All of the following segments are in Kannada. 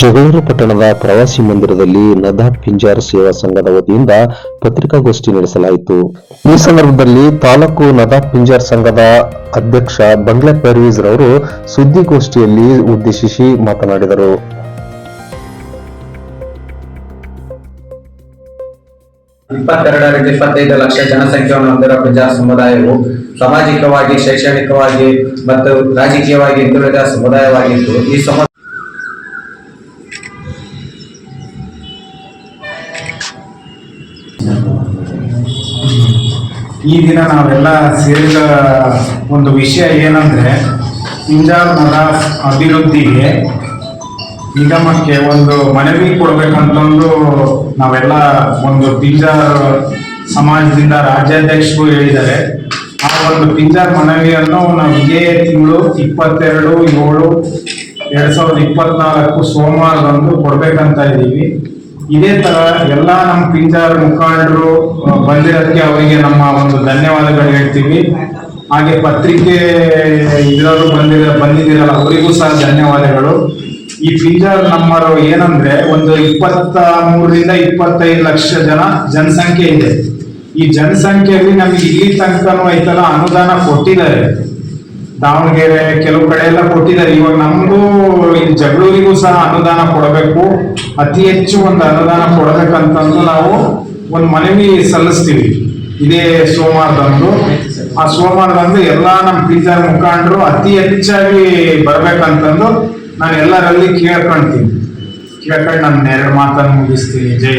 ಜಗಳೂರು ಪಟ್ಟಣದ ಪ್ರವಾಸಿ ಮಂದಿರದಲ್ಲಿ ನದಾಟ್ ಪಿಂಜಾರ್ ಸೇವಾ ಸಂಘದ ವತಿಯಿಂದ ಪತ್ರಿಕಾಗೋಷ್ಠಿ ನಡೆಸಲಾಯಿತು. ಈ ಸಂದರ್ಭದಲ್ಲಿ ತಾಲೂಕು ನದಾಟ್ ಪಿಂಜಾರ್ ಸಂಘದ ಅಧ್ಯಕ್ಷ ಬಂಗ್ಲೆ ಪರ್ವೀಸ್ ರವರು ಸುದ್ದಿಗೋಷ್ಠಿಯಲ್ಲಿ ಉದ್ದೇಶಿಸಿ ಮಾತನಾಡಿದರು. ಇಪ್ಪತ್ತೆರಡರಿಂದ ಇಪ್ಪತ್ತೈದು ಲಕ್ಷ ಜನಸಂಖ್ಯೆಯನ್ನು ಹೊಂದಿರುವ ಸಮುದಾಯವು ಸಾಮಾಜಿಕವಾಗಿ, ಶೈಕ್ಷಣಿಕವಾಗಿ ಮತ್ತು ರಾಜಕೀಯವಾಗಿ ಹಿಂದುಳಿದ ಸಮುದಾಯವಾಗಿದ್ದು, ಈ ಸಮುದಾಯ ಈ ದಿನ ನಾವೆಲ್ಲ ಸೇರಿದ ಒಂದು ವಿಷಯ ಏನಂದ್ರೆ ನದಾಫ್ ಅಭಿವೃದ್ಧಿಗೆ ನಿಗಮಕ್ಕೆ ಒಂದು ಮನವಿ ಕೊಡಬೇಕಂತಂದು ನಾವೆಲ್ಲ ಒಂದು ಪಿಂಜಾರ್ ಸಮಾಜದಿಂದ ರಾಜ್ಯಾಧ್ಯಕ್ಷರು ಹೇಳಿದ್ದಾರೆ. ಆ ಒಂದು ಪಿಂಜಾರ್ ಮನವಿಯನ್ನು ನಾವು ಇದೇ ತಿಂಗಳು ಇಪ್ಪತ್ತೆರಡು, ಏಳು, ಎರಡು ಸಾವಿರದ ಇಪ್ಪತ್ನಾಲ್ಕು ಸೋಮವಾರದಂದು ಕೊಡಬೇಕಂತ ಇದ್ದೀವಿ. ಇದೇ ತರ ಎಲ್ಲ ನಮ್ಮ ಪಿಂಜಾರ್ ಮುಖಂಡರು ಬಂದಿರೋದಕ್ಕೆ ಅವರಿಗೆ ನಮ್ಮ ಒಂದು ಧನ್ಯವಾದಗಳು ಹೇಳ್ತೀವಿ. ಹಾಗೆ ಪತ್ರಿಕೆ ಇದರಲ್ಲೂ ಬಂದಿರ ಬಂದಿದ್ದೀರಲ್ಲ, ಅವರಿಗೂ ಸಹ ಧನ್ಯವಾದಗಳು. ಈ ಪಿಂಜಾರ್ ನಂಬರ್ ಏನಂದ್ರೆ, ಒಂದು ಇಪ್ಪತ್ತ ಮೂರರಿಂದ ಇಪ್ಪತ್ತೈದು ಲಕ್ಷ ಜನ ಜನಸಂಖ್ಯೆ ಇದೆ. ಈ ಜನಸಂಖ್ಯೆಯಲ್ಲಿ ನಮ್ಗೆ ಇಲ್ಲಿ ತನಕನೂ ಐತಲ್ಲ ಅನುದಾನ ಕೊಟ್ಟಿದ್ದಾರೆ. ದಾವಣಗೆರೆ ಕೆಲವು ಕಡೆ ಎಲ್ಲ ಕೊಟ್ಟಿದ್ದಾರೆ. ಇವಾಗ ನಮಗೂ ಇಲ್ಲಿ ಜಗಳೂರಿಗೂ ಸಹ ಅನುದಾನ ಕೊಡಬೇಕು. ಅತಿ ಹೆಚ್ಚು ಒಂದು ಅನುದಾನ ಕೊಡಬೇಕಂತಂದು ನಾವು ಒಂದು ಮನವಿ ಸಲ್ಲಿಸ್ತೀವಿ. ಇದೇ ಸೋಮವಾರದಂದು ಆ ಸೋಮವಾರದಂದು ಎಲ್ಲ ನಮ್ಮ ಪಿಂಜಾರ್ ಮುಖಂಡರು ಅತಿ ಹೆಚ್ಚಾಗಿ ಬರ್ಬೇಕಂತಂದು ನಾನು ಎಲ್ಲರಲ್ಲಿ ಕೇಳ್ಕೊಳ್ತೀನಿ ಕೇಳ್ಕೊಂಡು ನಾನು ಎರಡು ಮಾತನ್ನು ಮುಗಿಸ್ತೀನಿ. ಜೈ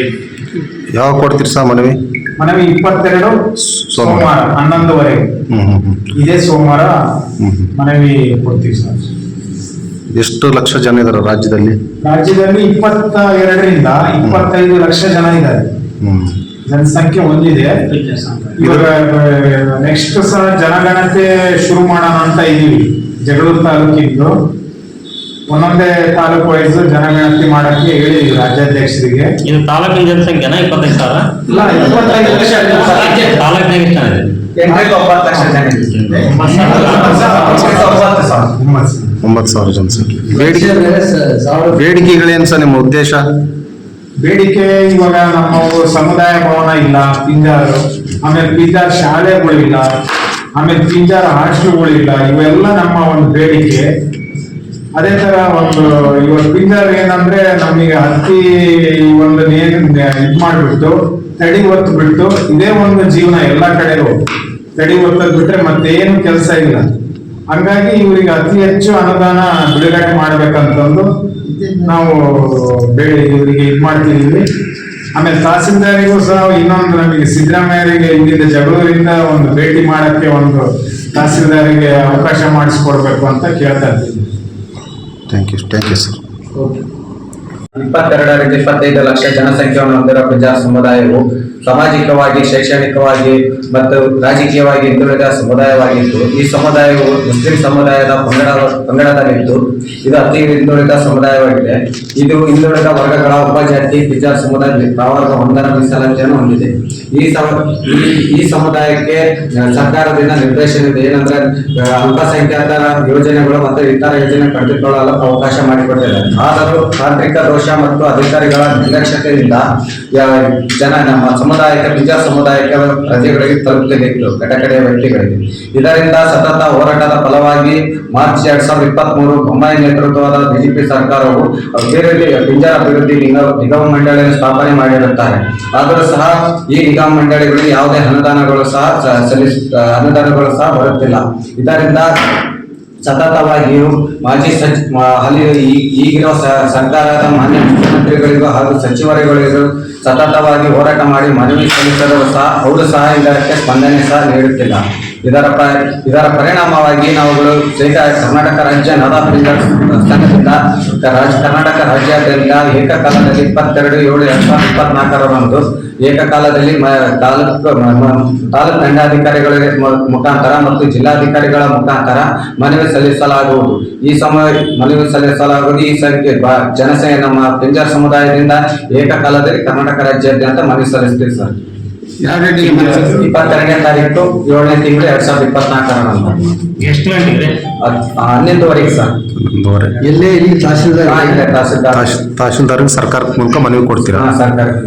ಯಾವಾಗ ಕೊಡ್ತೀರಿ ಸಹ ಮನವಿ? ಮನವಿ ಇಪ್ಪತ್ತೆರಡು ಸೋಮವಾರ ಹನ್ನೊಂದುವರೆಗೆ. ಇದೇ ಸೋಮವಾರ. ಮನವಿ ಕೊಡ್ತೀವಿ ಸರ್. ಎಷ್ಟು ಲಕ್ಷ ಜನ ಇದಾರೆ ರಾಜ್ಯದಲ್ಲಿ? ರಾಜ್ಯದಲ್ಲಿ ಇಪ್ಪತ್ತ ಎರಡರಿಂದ ಇಪ್ಪತ್ತೈದು ಲಕ್ಷ ಜನ ಇದ್ದಾರೆ. ಜನಸಂಖ್ಯೆ ಒಂದಿದೆ ಇವಾಗ ನೆಕ್ಸ್ಟ್ ಸಹ ಜನಗಣತಿ ಶುರು ಮಾಡೋಣ ಅಂತ ಇದೀವಿ. ಜಗಳೂರು ತಾಲೂಕಿದ್ದು ಒಂದೊಂದೇ ತಾಲೂಕು ವೈಸ್ ಜನಗಣತಿ ಮಾಡಕ್ಕೆ ಹೇಳಿ ರಾಜ್ಯಾಧ್ಯಕ್ಷರಿಗೆ. ಇದು ತಾಲೂಕಿನ ಜನಸಂಖ್ಯೆನ ಇಪ್ಪತ್ತೈದು ಸಾವಿರ? ಇಲ್ಲ ಇಪ್ಪತ್ತೈದು ಲಕ್ಷ ತಾಲೂಕಿನಾಗ ಎಂಟರಿಂದ ಒಂಬತ್ತು ಲಕ್ಷ ಜನ. ಒಂಬತ್ತು ಸಾವಿರ. ಜನಸಂಖ್ಯೆ ಬೇಡಿಕೆ ಬೇಡಿಕೆಗಳೇನು ಸರ್ ನಿಮ್ಮ ಉದ್ದೇಶ? ಬೇಡಿಕೆ ಇವಾಗ ನಮ್ಮ ಸಮುದಾಯ ಭವನ ಇಲ್ಲ ಪಿಂಜಾರು. ಆಮೇಲೆ ಪಿಂಜಾರ್ ಶಾಲೆಗಳಿಲ್ಲ ಆಮೇಲೆ ಪಿಂಜಾರ್ ಹಾಸ್ಟೆಲ್ಗಳಿಲ್ಲ ಇವೆಲ್ಲ ನಮ್ಮ ಒಂದು ಬೇಡಿಕೆ. ಅದೇ ತರ ಒಂದು ಇವಾಗ ಸ್ಪಿನ್ನರ್ ಏನಂದ್ರೆ ನಮಗೆ ಹತ್ತಿ ಒಂದು ನೀರು ಇದು ಮಾಡ್ಬಿಟ್ಟು ತಡಿ ಒತ್ತು ಬಿಟ್ಟು ಇದೇ ಒಂದು ಜೀವನ ಎಲ್ಲಾ ಕಡೆಗೂ. ತಡಿ ಒತ್ತದ್ ಬಿಟ್ರೆ ಮತ್ತೇನು ಕೆಲಸ ಇಲ್ಲ. ಹಂಗಾಗಿ ಇವರಿಗೆ ಅತಿ ಹೆಚ್ಚು ಅನುದಾನ ಬಿಡುಗಡೆ ಮಾಡ್ಬೇಕಂತಂದು ನಾವು ಬೇಡಿ ಇವರಿಗೆ ಇದು ಮಾಡ್ತಿದೀವಿ. ಆಮೇಲೆ ತಹಸೀಲ್ದಾರಿಗೂ ಸಹ ಇನ್ನೊಂದು ನಮಗೆ ಸಿದ್ದರಾಮಯ್ಯರಿಗೆ ಇಲ್ಲಿಂದ ಜಗಳೂರಿಂದ ಒಂದು ಭೇಟಿ ಮಾಡಕ್ಕೆ ಒಂದು ತಹಸೀಲ್ದಾರಿಗೆ ಅವಕಾಶ ಮಾಡಿಸ್ಕೊಡ್ಬೇಕು ಅಂತ ಕೇಳ್ತಾ ಇದ್ದೀವಿ thank you thank you sir ಇಪ್ಪತ್ತೆರಡರಿಂದ ಇಪ್ಪತ್ತೈದು ಲಕ್ಷ ಜನಸಂಖ್ಯೆಯನ್ನು ಹೊಂದಿರುವ ಪ್ರಜಾ ಸಮುದಾಯವು ಸಾಮಾಜಿಕವಾಗಿ, ಶೈಕ್ಷಣಿಕವಾಗಿ ಮತ್ತು ರಾಜಕೀಯವಾಗಿ ಹಿಂದುಳಿದ ಸಮುದಾಯವಾಗಿತ್ತು ಈ ಸಮುದಾಯವು ಮುಸ್ಲಿಂ ಸಮುದಾಯದ ಪಂಗಡ, ಪಂಗಡದಲ್ಲಿದ್ದು, ಇದು ಅತಿ ಹಿಂದುಳಿದ ಸಮುದಾಯವಾಗಿದೆ. ಇದು ಹಿಂದುಳಿದ ವರ್ಗಗಳ ಉಪಜಾತಿ ಪಿಜಾ ಸಮುದಾಯ ಪ್ರವರ್ಗ ಒಂದರ ಮೀಸಲಾತಿಯನ್ನು ಹೊಂದಿದೆ. ಈ ಸಮ, ಈ- ಸಮುದಾಯಕ್ಕೆ ಸರ್ಕಾರದಿಂದ ನಿರ್ದೇಶನ ಇದೆ ಏನಂದ್ರೆ ಅಲ್ಪಸಂಖ್ಯಾತರ ಯೋಜನೆಗಳು ಮತ್ತು ಇತರ ಯೋಜನೆ ಪಡೆದುಕೊಳ್ಳಲು ಅವಕಾಶ ಮಾಡಿಕೊಟ್ಟಿದ್ದಾರೆ. ಆದರೂ ತಾಂತ್ರಿಕ ಮತ್ತು ಅಧಿಕಾರಿಗಳ ನಿರ್ಲಕ್ಷ್ಯತೆಯಿಂದ ಜನ ನಮ್ಮ ಸಮುದಾಯಕ್ಕೆ, ನಿಜ ಸಮುದಾಯಕ್ಕೆ ಪ್ರಜೆಗಳಿಗೆ ಇತ್ತು ಕಟಕಡೆಯ ವ್ಯಕ್ತಿಗಳಿಗೆ. ಇದರಿಂದ ಸತತ ಹೋರಾಟದ ಫಲವಾಗಿ ಮಾರ್ಚ್ ಎರಡ್ ಸಾವಿರದ ಇಪ್ಪತ್ತ್ ಮೂರು ಬೊಮ್ಮಾಯಿ ನೇತೃತ್ವದ ಬಿಜೆಪಿ ಸರ್ಕಾರವು ಪಿಂಜಾರ ಅಭಿವೃದ್ಧಿ ನಿಗಮ ಮಂಡಳಿಯನ್ನು ಸ್ಥಾಪನೆ ಮಾಡಿರುತ್ತಾರೆ. ಆದರೂ ಸಹ ಈ ನಿಗಮ ಮಂಡಳಿಗಳಿಗೆ ಯಾವುದೇ ಅನುದಾನಗಳು ಸಹ ಸಲ್ಲಿಸ, ಅನುದಾನಗಳು ಸಹ ಬರುತ್ತಿಲ್ಲ. ಇದರಿಂದ ಸತತವಾಗಿಯೂ ಮಾಜಿ ಸಚಿವ ಅಲ್ಲಿ ಈ- ಈಗಿರುವ ಸರ್ಕಾರದ ಮಾನ್ಯ ಮುಖ್ಯಮಂತ್ರಿಗಳಿಗೂ ಹಾಗೂ ಸಚಿವರುಗಳಿಗೂ ಸತತವಾಗಿ ಹೋರಾಟ ಮಾಡಿ ಮನವಿ ಸಲ್ಲಿಸಿದರೂ ಸಹ, ಅವರು ಸಹ ಇದಕ್ಕೆ ಸ್ಪಂದನೆ ಸಹ ನೀಡುತ್ತಿಲ್ಲ. ಇದರ ಇದರ ಪರಿಣಾಮವಾಗಿ ನಾವುಗಳು ಸಹಿತ ಕರ್ನಾಟಕ ರಾಜ್ಯ ನದ ಸಂಘದಿಂದ ಕರ್ನಾಟಕ ರಾಜ್ಯಾದ್ಯಂತ ಏಕಕಾಲದಲ್ಲಿ ಇಪ್ಪತ್ತೆರಡು ಏಳು ಎರಡ್ ಸಾವಿರದ ಇಪ್ಪತ್ನಾಲ್ಕರಂದು ಏಕಕಾಲದಲ್ಲಿ ತಾಲೂಕು ತಾಲೂಕು ದಂಡಾಧಿಕಾರಿಗಳ ಮುಖಾಂತರ ಮತ್ತು ಜಿಲ್ಲಾಧಿಕಾರಿಗಳ ಮುಖಾಂತರ ಮನವಿ ಸಲ್ಲಿಸಲಾಗುವುದು. ಈ ಸಮಯ, ಮನವಿ ಸಲ್ಲಿಸಲಾಗುವುದು. ಈ ಸಂಖ್ಯೆ ಜನಸೇನೆ ನಮ್ಮ ಪಿಂಜಾರ್ ಸಮುದಾಯದಿಂದ ಏಕಕಾಲದಲ್ಲಿ ಕರ್ನಾಟಕ ರಾಜ್ಯಾದ್ಯಂತ ಮನವಿ ಸಲ್ಲಿಸ್ತೀವಿ ಸರ್. ಯಾವ ಡೇಟಿಗೆ? ಇಪ್ಪತ್ತೆರಡನೇ ತಾರೀಕು ಏಳನೇ ತಿಂಗಳು ಎರಡ್ ಸಾವಿರದ ಇಪ್ಪತ್ನಾಲ್ಕರ ನಂತರ. ಎಷ್ಟು ಗಂಟೆಗೆ? ಹನ್ನೊಂದುವರೆಗೆ ಸರ್. ಒಂದೂವರೆ ಎಲ್ಲೇ ಇಲ್ಲಿ ತಹಸೀಲ್ದಾರ್ ತಹಸೀಲ್ದಾರ್. ತಹಶೀಲ್ದಾರ್ಗೆ ಸರ್ಕಾರದ ಮೂಲಕ ಮನವಿ ಕೊಡ್ತೀರಾ? ಸರ್ಕಾರಕ್ಕೆ